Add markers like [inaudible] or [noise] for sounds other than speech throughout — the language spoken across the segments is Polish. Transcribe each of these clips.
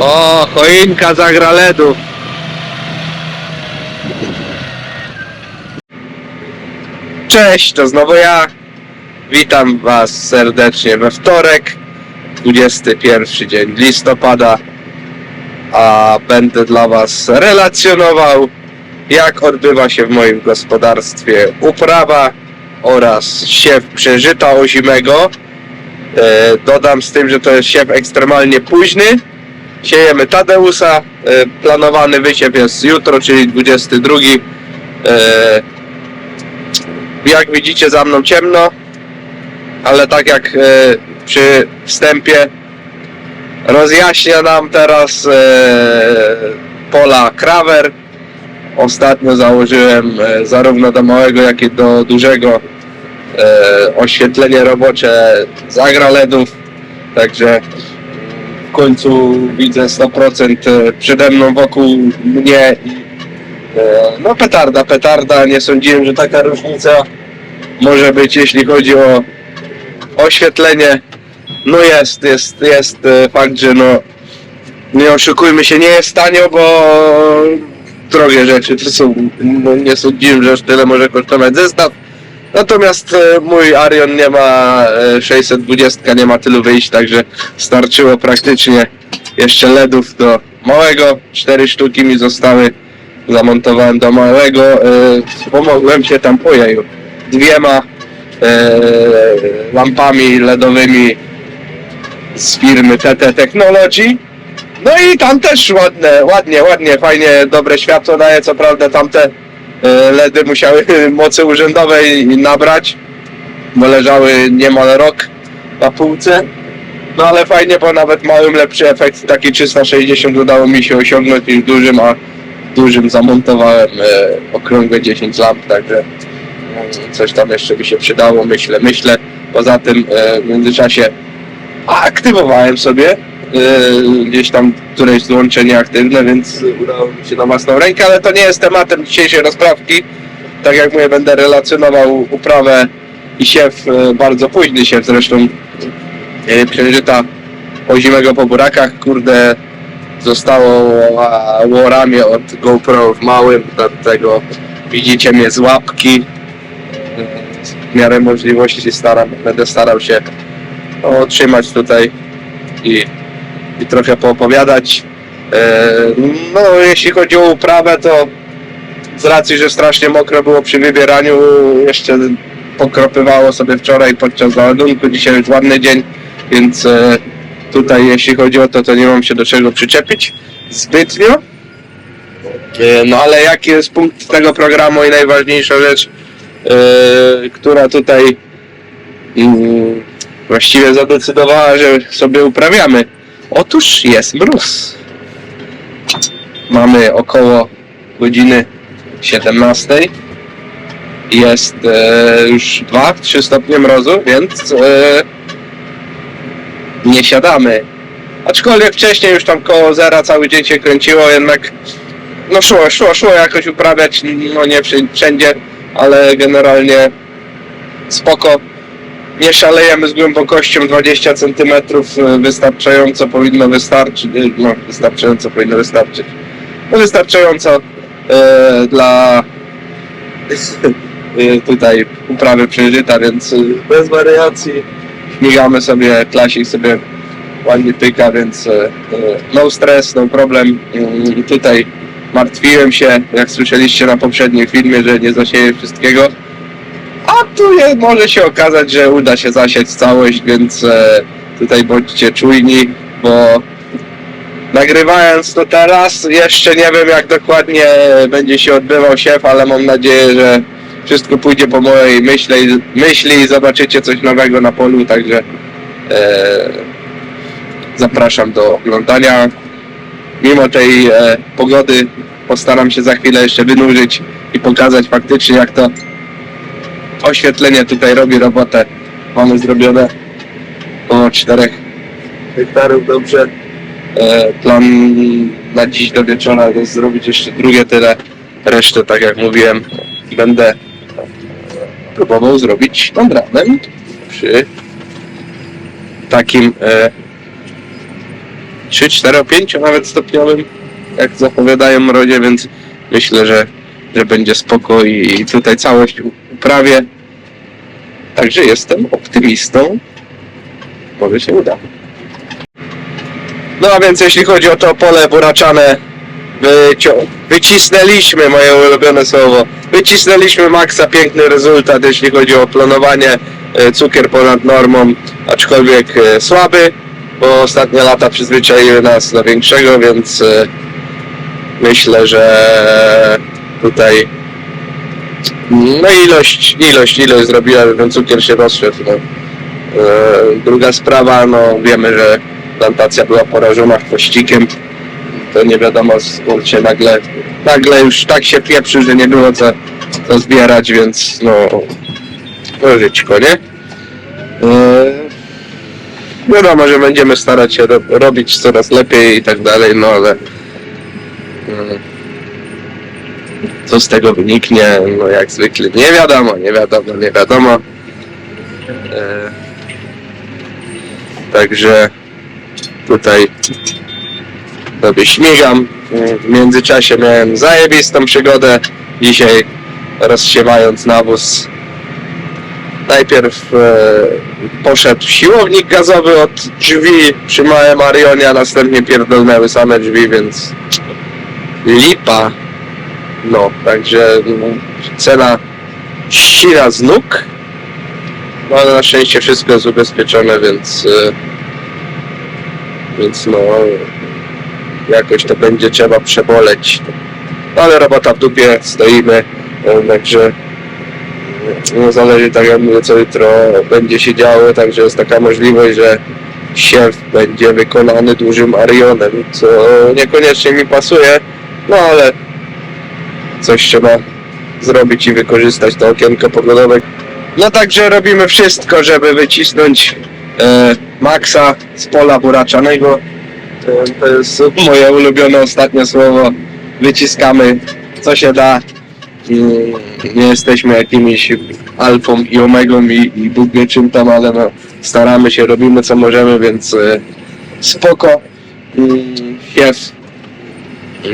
O, choinka zagra ledów. Cześć, to znowu ja. Witam Was serdecznie we wtorek, 21 dzień listopada, a będę dla Was relacjonował, jak odbywa się w moim gospodarstwie uprawa oraz siew przeżyta ozimego. E, dodam z tym, że to jest siew ekstremalnie późny. Siejemy Tadeusa. E, planowany wysiew jest jutro, czyli 22. E, jak widzicie za mną ciemno, ale tak jak e, przy wstępie rozjaśnia nam teraz pola Krawer. Ostatnio założyłem zarówno do małego, jak i do dużego oświetlenie robocze z agroledów, także końcu widzę 100% przede mną wokół mnie e, no petarda, petarda, nie sądziłem, że taka różnica może być, jeśli chodzi o oświetlenie. No jest, jest, jest e, fakt, że no nie oszukujmy się, nie jest tanio, bo drogie rzeczy to są, no nie sądziłem, że aż tyle może kosztować zestaw. Natomiast e, mój Arion nie ma e, 620, nie ma tylu wyjść, także starczyło praktycznie jeszcze LEDów do małego. Cztery sztuki mi zostały. Zamontowałem do małego. E, pomogłem się tam ojeju dwiema e, lampami LEDowymi z firmy TT Technology. No i tam też ładne, ładnie, ładnie, fajnie, dobre światło daje. Co prawda tamte e, LEDy musiały [laughs] mocy urzędowej nabrać, bo leżały niemal rok na półce. No ale fajnie, bo nawet małym lepszy efekt, taki 360 udało mi się osiągnąć niż dużym, a dużym zamontowałem e, okrągłe 10 lamp, także e, coś tam jeszcze by się przydało, myślę, myślę. Poza tym e, w międzyczasie aktywowałem sobie e, gdzieś tam któreś złączenie aktywne, więc udało mi się na własną rękę, ale to nie jest tematem dzisiejszej rozprawki. Tak jak mówię, będę relacjonował uprawę i siew, e, bardzo późny siew zresztą e, księżyta ozimego po burakach, kurde, zostało a, ramię od GoPro w małym, dlatego widzicie mnie z łapki. W miarę możliwości staram, będę starał się o, trzymać tutaj i trochę poopowiadać. E, no, jeśli chodzi o uprawę, to z racji, że strasznie mokro było przy wybieraniu, jeszcze pokropywało sobie wczoraj podczas załadunku. Dzisiaj już ładny dzień, więc e, tutaj jeśli chodzi o to, to nie mam się do czego przyczepić zbytnio. E, no ale jaki jest punkt tego programu i najważniejsza rzecz, która tutaj mm, właściwie zadecydowała, że sobie uprawiamy. Otóż jest mróz. Mamy około godziny 17. Jest e, już 2-3 stopnie mrozu, więc e, nie siadamy. Aczkolwiek wcześniej już tam koło zera cały dzień się kręciło, jednak no szło, szło, szło jakoś uprawiać, no nie wszędzie, ale generalnie spoko. Nie szalejemy z głębokością 20 cm, wystarczająco powinno wystarczyć, no wystarczająco powinno wystarczyć. No wystarczająco e, dla [laughs] e, tutaj uprawy przeżyta, więc e, bez wariacji śmigamy sobie, klasik sobie ładnie pyka, więc e, e, no stres, no problem. Mm, Tutaj martwiłem się, jak słyszeliście na poprzednim filmie, że nie zasieję wszystkiego. Tu może się okazać, że uda się zasiać całość, więc e, tutaj bądźcie czujni, bo nagrywając to teraz, jeszcze nie wiem jak dokładnie będzie się odbywał siew, ale mam nadzieję, że wszystko pójdzie po mojej myśli, myśli i zobaczycie coś nowego na polu, także e, zapraszam do oglądania. Mimo tej e, pogody postaram się za chwilę jeszcze wynurzyć i pokazać faktycznie jak to oświetlenie tutaj robi robotę. Mamy zrobione około 4 hektarów dobrze. E, plan na dziś do wieczora jest zrobić jeszcze drugie tyle. Resztę, tak jak mówiłem, będę próbował zrobić nad ranem przy takim e, 3, 4, 5 nawet stopniowym, jak zapowiadają mrozie, więc myślę, że, że będzie spoko i tutaj całość uprawię. Także jestem optymistą. Może się uda. No a więc jeśli chodzi o to pole buraczane, wycisnęliśmy, moje ulubione słowo, wycisnęliśmy maksa, piękny rezultat, jeśli chodzi o planowanie, e, cukier ponad normą, aczkolwiek e, słaby, bo ostatnie lata przyzwyczaiły nas do większego, więc e, myślę, że tutaj no ilość, ilość, ilość zrobiła, ten cukier się rozszedł. No. E, druga sprawa, no wiemy, że plantacja była porażona chwościkiem, to nie wiadomo się nagle, nagle już tak się pieprzy, że nie było co, co zbierać, więc no, no żyćko, nie? E, Wiadomo, że będziemy starać się ro- robić coraz lepiej i tak dalej, no ale co z tego wyniknie, no jak zwykle nie wiadomo, nie wiadomo, nie wiadomo. E, także tutaj sobie śmigam. W międzyczasie miałem zajebistą przygodę dzisiaj rozsiewając nawóz. Najpierw e, poszedł siłownik gazowy od drzwi przy małym a następnie pierdolnęły same drzwi, więc lipa. No, także no, cena ścina z nóg. No ale na szczęście wszystko jest ubezpieczone, więc e, więc no jakoś to będzie trzeba przeboleć. No, ale robota w dupie, stoimy, e, także no, zależy tak jak mówię co jutro będzie się działo, także jest taka możliwość, że siew będzie wykonany dużym Arionem, co niekoniecznie mi pasuje, no ale coś trzeba zrobić i wykorzystać to okienko pogodowe. No także robimy wszystko, żeby wycisnąć e, Maxa z pola buraczanego. E, to jest moje ulubione ostatnie słowo. Wyciskamy co się da. Nie jesteśmy jakimiś alfą i omegą i, i Bóg wie czym tam, ale no, staramy się, robimy co możemy, więc e, spoko. Siew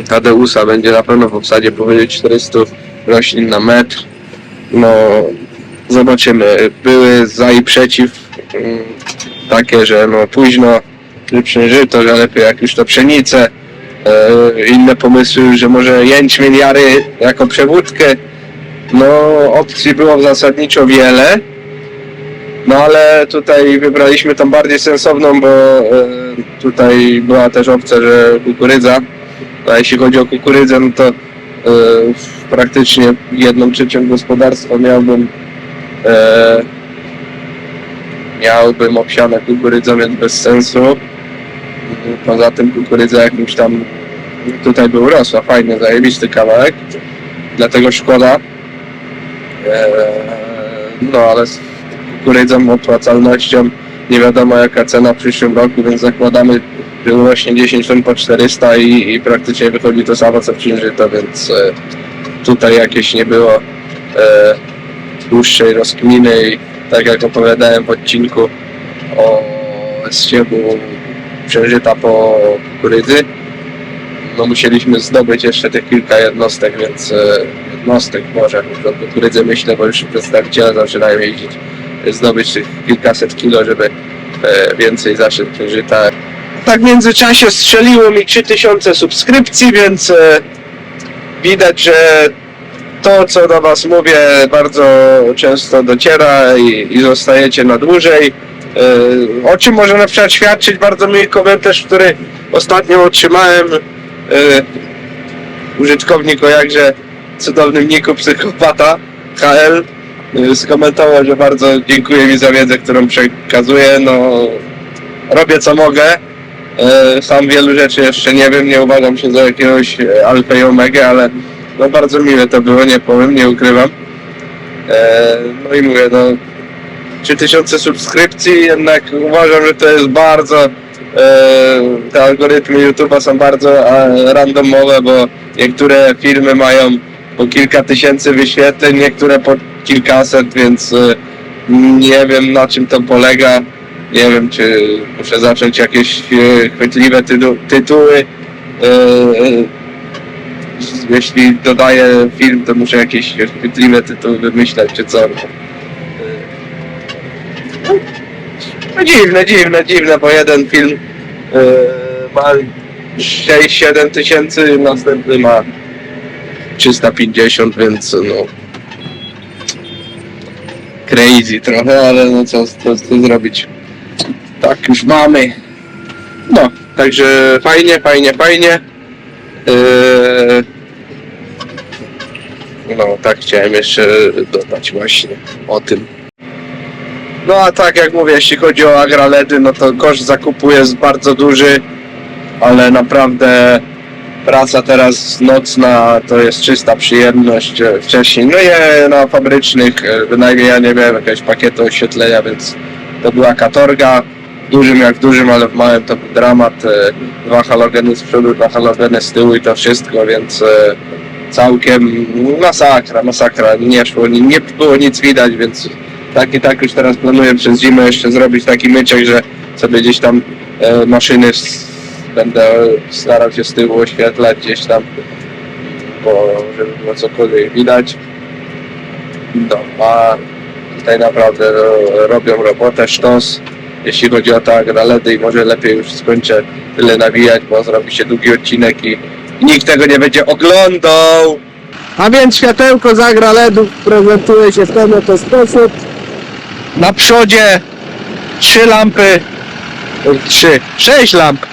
Tadeusa będzie na pewno w obsadzie powyżej 400 roślin na metr. No, zobaczymy. Były za i przeciw mm, takie, że no późno lepsze żyto, że lepiej jak już to pszenicę. E, inne pomysły, że może jęczmień jary jako przewódkę. No opcji było zasadniczo wiele. No ale tutaj wybraliśmy tą bardziej sensowną, bo e, tutaj była też opcja, że kukurydza. A jeśli chodzi o kukurydzę, no to e, praktycznie jedną trzecią gospodarstwa miałbym e, miałbym obsiane kukurydzą, więc bez sensu. Poza tym kukurydza jakimś tam tutaj był rosła, fajny, zajebisty kawałek. Dlatego szkoda. E, no ale z kukurydzą, opłacalnością nie wiadomo jaka cena w przyszłym roku, więc zakładamy, że urośnie 10 ton po 400 i, i praktycznie wychodzi to samo co w Księżyto, więc e, tutaj jakieś nie było e, dłuższej rozkminy i tak jak opowiadałem w odcinku o zsiewu przeżyta po kukurydzy, no musieliśmy zdobyć jeszcze tych kilka jednostek, więc e, jednostek może, do kukurydzy myślę, bo już przedstawiciele zaczynają jeździć, zdobyć tych kilkaset kilo, żeby e, więcej zaszedł przeżyta. Tak w międzyczasie strzeliło mi 3000 subskrypcji, więc e, widać, że to, co do Was mówię, bardzo często dociera i, i zostajecie na dłużej. E, O czym może na przykład świadczyć bardzo miły komentarz, który ostatnio otrzymałem. Użytkownik o jakże cudownym niku psychopata HL skomentował, że bardzo dziękuję mi za wiedzę, którą przekazuję. No, robię co mogę. E, Sam wielu rzeczy jeszcze nie wiem, nie uważam się za jakiegoś e, alfa i omega, ale no bardzo miłe to było, nie powiem, nie ukrywam. E, no i mówię, no 3000 subskrypcji, jednak uważam, że to jest bardzo, te algorytmy YouTube'a są bardzo randomowe, bo niektóre filmy mają po kilka tysięcy wyświetleń, niektóre po kilkaset, więc e, nie wiem na czym to polega. Nie wiem, czy muszę zacząć jakieś e, chwytliwe tytu tytuły. E, jeśli dodaję film, to muszę jakieś chwytliwe tytuły wymyślać, czy co. No dziwne, dziwne, dziwne, bo jeden film ma 6-7 tysięcy, następny ma 350, więc no crazy trochę, ale no co, co, co zrobić. Tak już mamy. No, także fajnie, fajnie, fajnie. Eee, no, tak chciałem jeszcze dodać właśnie o tym. No a tak jak mówię, jeśli chodzi o agraledy, no to koszt zakupu jest bardzo duży, ale naprawdę praca teraz nocna to jest czysta przyjemność. Wcześniej, no nie na fabrycznych, e, bynajmniej ja nie miałem jakiegoś pakietu oświetlenia, więc to była katorga. Dużym jak dużym, ale w małym to był dramat. e, Dwa halogeny z przodu, dwa halogeny z tyłu i to wszystko, więc e, całkiem masakra, masakra. Nie szło, nie, nie było nic widać, więc tak i tak już teraz planuję przez zimę jeszcze zrobić taki myciek, że sobie gdzieś tam maszyny będę starał się z tyłu oświetlać gdzieś tam, bo żeby było cokolwiek widać. No, a tutaj naprawdę robią robotę sztos, jeśli chodzi o te agraledy i może lepiej już skończę tyle nawijać, bo zrobi się długi odcinek i nikt tego nie będzie oglądał. A więc światełko z agraledów prezentuje się w ten oto sposób. Na przodzie trzy lampy, trzy, sześć lamp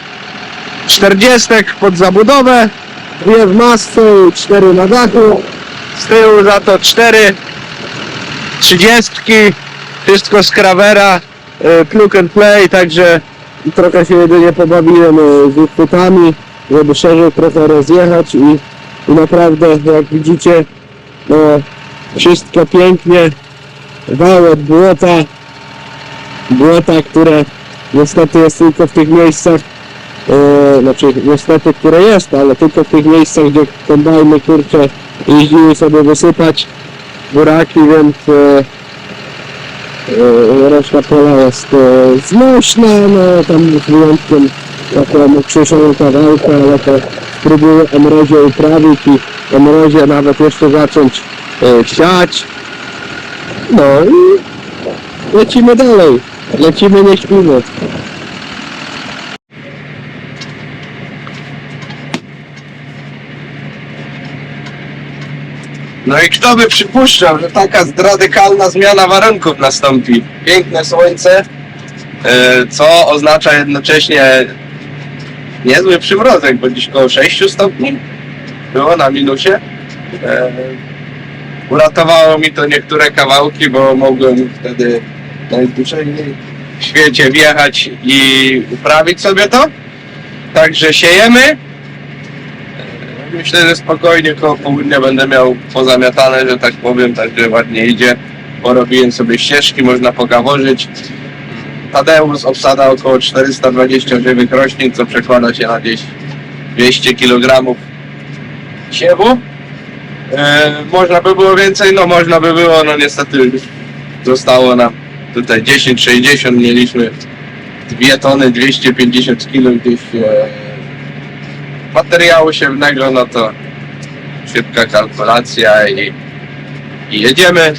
40 pod zabudowę, dwie w masce cztery na dachu. Z tyłu za to cztery 30, wszystko z krawera, e, plug and play, także trochę się jedynie pobawiłem e, z uchwytami, żeby szerzej trochę rozjechać i, i naprawdę jak widzicie no, wszystko pięknie, wał od błota, błota, które niestety jest tylko w tych miejscach e, znaczy niestety, które jest, ale tylko w tych miejscach, gdzie kombajny kurcze jeździły sobie wysypać buraki, więc e, e, reszta pola jest e, znośna, no tam z wyjątkiem taką krzyszoną kawałkę, ale to spróbuję emrozie uprawić i emrozie nawet jeszcze zacząć e, siać. No i lecimy dalej, lecimy, nie śpimy. No i kto by przypuszczał, że taka radykalna zmiana warunków nastąpi? Piękne słońce, e, co oznacza jednocześnie niezły przymrozek, bo dziś około 6 stopni było na minusie. E, Uratowało mi to niektóre kawałki, bo mogłem wtedy najzwyczajniej w świecie wjechać i uprawić sobie to. Także siejemy. Myślę, że spokojnie koło południa będę miał pozamiatane, że tak powiem, także ładnie idzie. Porobiłem sobie ścieżki, można pogaworzyć. Tadeusz obsada około 420 żywych roślin, co przekłada się na gdzieś 200 kg siewu. E, można by było więcej, no można by było, no niestety zostało nam tutaj 10-60, mieliśmy 2 tony 250 kg gdzieś e, materiału siewnego, no to szybka kalkulacja i, i jedziemy.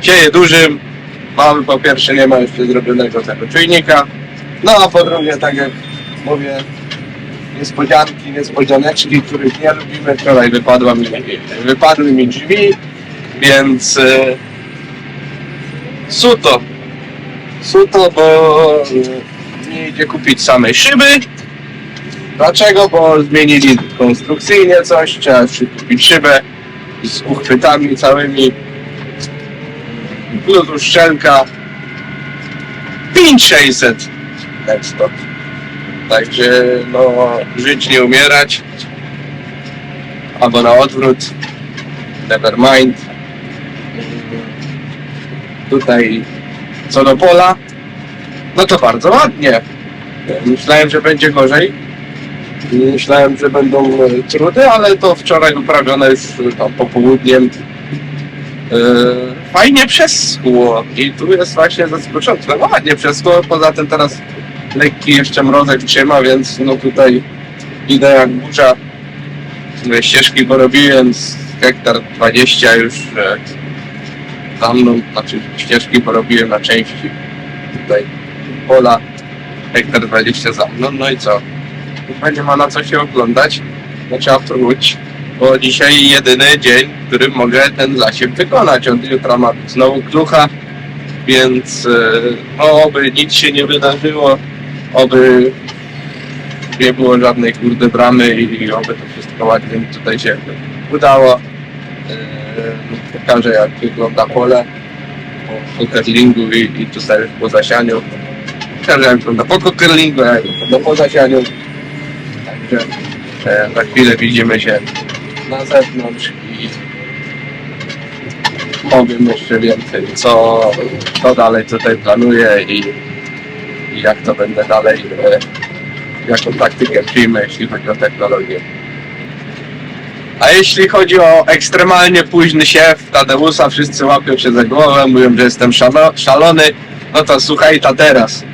Sieje dużym, mały po pierwsze nie ma jeszcze zrobionego tego czujnika, no a po drugie, tak jak mówię, niespodzianki, niespodzianeczki, których nie lubimy. Wczoraj wypadła mi, wypadły mi drzwi, więc e, suto. Suto, bo nie idzie kupić samej szyby. Dlaczego? Bo zmienili konstrukcyjnie coś, trzeba kupić szybę z uchwytami całymi. Plus uszczelka 5600 Nextop. Także no, żyć nie umierać. Albo na odwrót. Never mind. Tutaj co do pola, no to bardzo ładnie. Myślałem, że będzie gorzej. Myślałem, że będą e, trudy, ale to wczoraj uprawione już tam popołudniem. E, fajnie przeschło i tu jest właśnie zaskoczone. No ładnie przeschło, poza tym teraz lekki jeszcze mrozek trzyma, więc no tutaj idę jak burza. Ścieżki porobiłem z hektar 20 już e, za mną, znaczy ścieżki porobiłem na części tutaj pola hektar 20 za mną, no i co? Nie ma na co się oglądać, no trzeba wrócić, bo dzisiaj jedyny dzień, w którym mogę ten zasięg wykonać. Od jutra ma być znowu klucha, więc e, no, oby nic się nie wydarzyło, oby nie było żadnej kurde bramy i, i oby to wszystko ładnie mi tutaj się udało. E, pokażę jak wygląda pole po curlingu i, i tutaj po zasianiu. Pokażę jak wygląda po curlingu, jak wygląda po zasianiu. Także e, za chwilę widzimy się na zewnątrz i powiem jeszcze więcej, co, co dalej tutaj planuję i, i jak to będę dalej, e, jaką taktykę przyjmę, jeśli chodzi o technologię. A jeśli chodzi o ekstremalnie późny siew Tadeusa, wszyscy łapią się za głowę, mówią, że jestem szalony, no to słuchaj ta teraz.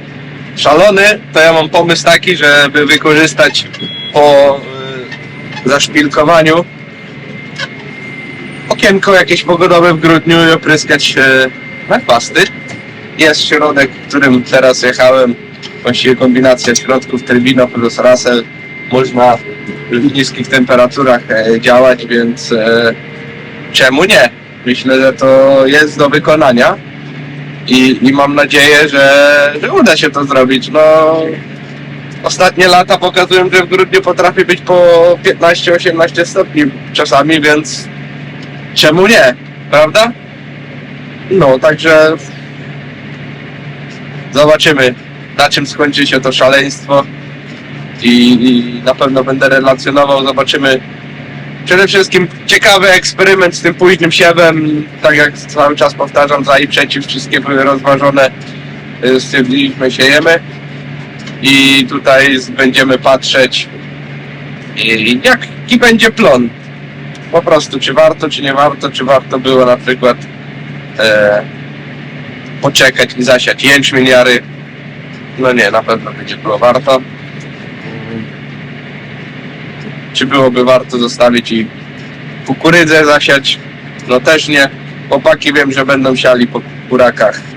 Szalony to ja mam pomysł taki, żeby wykorzystać po y, zaszpilkowaniu okienko jakieś pogodowe w grudniu i opryskać y, na chwasty. Jest środek, którym teraz jechałem, właściwie kombinacja środków Turbino plus Russell. Można w niskich temperaturach e, działać, więc e, czemu nie? Myślę, że to jest do wykonania i, i mam nadzieję, że, że uda się to zrobić. No, ostatnie lata pokazują, że w grudniu potrafi być po 15-18 stopni czasami, więc czemu nie? Prawda? No, także zobaczymy, na czym skończy się to szaleństwo i, i na pewno będę relacjonował, zobaczymy. Przede wszystkim ciekawy eksperyment z tym późnym siewem, tak jak cały czas powtarzam, za i przeciw, wszystkie były rozważone, Y, stwierdziliśmy, siejemy i tutaj będziemy patrzeć jaki będzie plon. Po prostu, czy warto, czy nie warto, czy warto było na przykład e, poczekać i zasiać jęczmień jary. No nie, na pewno będzie było warto. Czy byłoby warto zostawić i kukurydzę zasiać? No też nie. Chłopaki wiem, że będą siali po burakach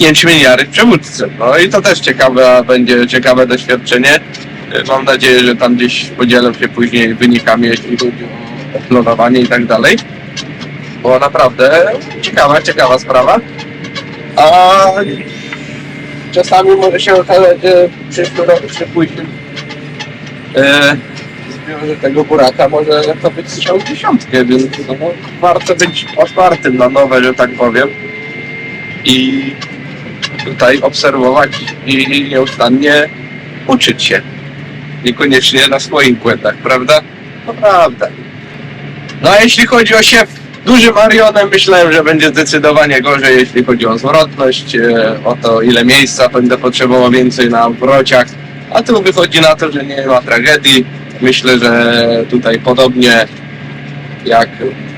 jęczmieniary w przewódce. No i to też ciekawe, będzie ciekawe doświadczenie. E, Mam nadzieję, że tam gdzieś podzielę się później wynikami, jeśli chodzi o klonowanie i tak dalej. Bo naprawdę ciekawa, ciekawa sprawa. A czasami może się okazać, że czy późnym e, zbiorze tego buraka może to być strzał dziesiątkę, więc no, warto być otwartym na nowe, że tak powiem. I tutaj obserwować i nieustannie uczyć się. Niekoniecznie na swoich błędach, prawda? No prawda. No a jeśli chodzi o siew dużym Arionem, myślałem, że będzie zdecydowanie gorzej, jeśli chodzi o zwrotność, e, o to ile miejsca będę potrzebował więcej na wrociach. A tu wychodzi na to, że nie ma tragedii. Myślę, że tutaj podobnie jak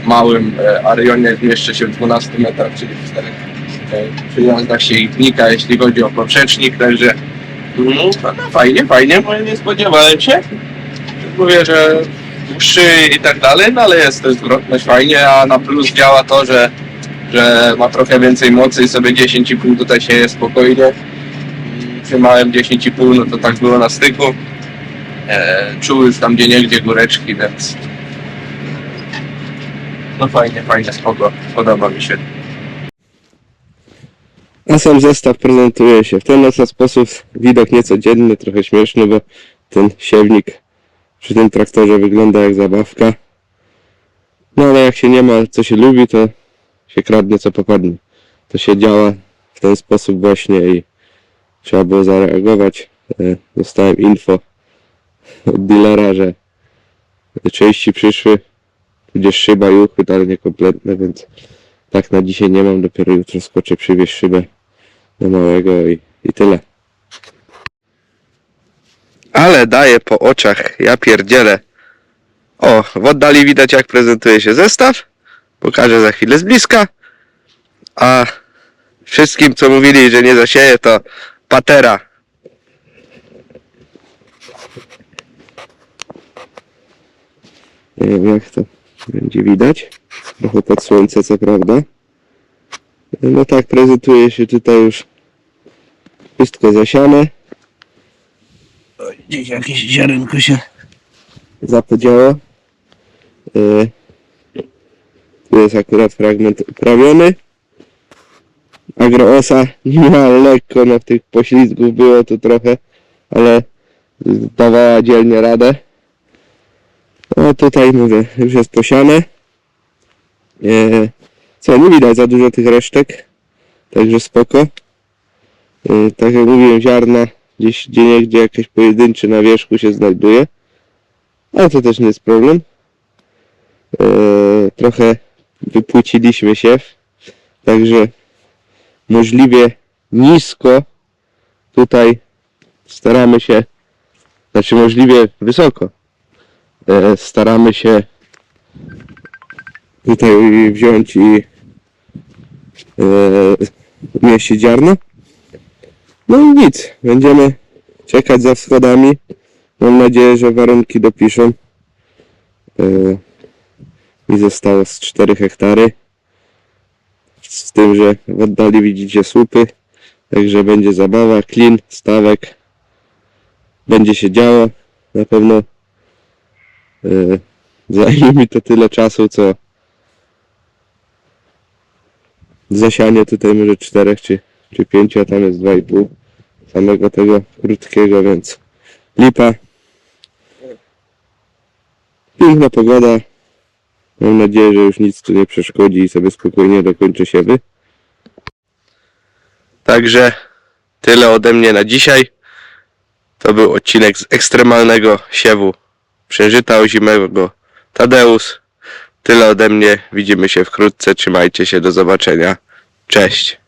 w małym e, Arionie zmieszczę się w 12 metrach, czyli w 4 przyjazdach się ich jeśli chodzi o poprzecznik, także mm, no, no, fajnie, fajnie, bo nie spodziewałem się. Mówię, że dłuższy i tak dalej, no ale jest też zwrotność fajnie, a na plus działa to, że, że ma trochę więcej mocy i sobie 10,5 tutaj się je spokojnie. Mm, Przy małym 10,5 no to tak było na styku. E, czuł już tam gdzie niegdzie góreczki, więc no fajnie, fajnie, spoko, podoba mi się. A sam zestaw prezentuje się w ten oto sposób. Widok niecodzienny, trochę śmieszny, bo ten siewnik przy tym traktorze wygląda jak zabawka. No ale jak się nie ma, co się lubi, to się kradnie, co popadnie. To się działa w ten sposób właśnie i trzeba było zareagować. E, Dostałem info od dealera, że części przyszły, tudzież szyba i uchwyt, ale niekompletne, więc tak na dzisiaj nie mam. Dopiero jutro skoczę przywieźć szybę do małego i, i tyle. Ale daje po oczach, ja pierdzielę. O, w oddali widać jak prezentuje się zestaw. Pokażę za chwilę z bliska. A wszystkim, co mówili, że nie zasieje, to patera. Nie wiem jak to będzie widać. Trochę pod słońce, co prawda. No tak, prezentuje się tutaj już wszystko zasiane. Oj, Gdzieś jakieś ziarenko się zapodziało. E, Tu jest akurat fragment uprawiony. Agroosa [laughs] niemal lekko, no tych poślizgów było tu trochę, ale dawała dzielnie radę. No tutaj mówię, już jest posiane. E, co, nie widać za dużo tych resztek, także spoko. E, tak jak mówiłem, ziarna gdzieś gdzie niegdzie jakieś pojedyncze na wierzchu się znajduje. Ale to też nie jest problem. E, trochę wypłyciliśmy siew, także możliwie nisko tutaj staramy się, znaczy możliwie wysoko staramy się tutaj wziąć i e, umieścić ziarno. No i nic, będziemy czekać za wschodami. Mam nadzieję, że warunki dopiszą. E, mi zostało z 4 hektary. Z tym, że w oddali widzicie słupy. Także będzie zabawa, klin, stawek. Będzie się działo. Na pewno e, zajmie mi to tyle czasu, co zasianie tutaj może czterech czy, czy pięciu, a tam jest dwa i pół samego tego krótkiego, więc lipa. Piękna pogoda. Mam nadzieję, że już nic tu nie przeszkodzi i sobie spokojnie dokończę siewy. Także tyle ode mnie na dzisiaj. To był odcinek z ekstremalnego siewu księżyta ozimego Tadeusz. Tyle ode mnie. Widzimy się wkrótce. Trzymajcie się. Do zobaczenia. Cześć.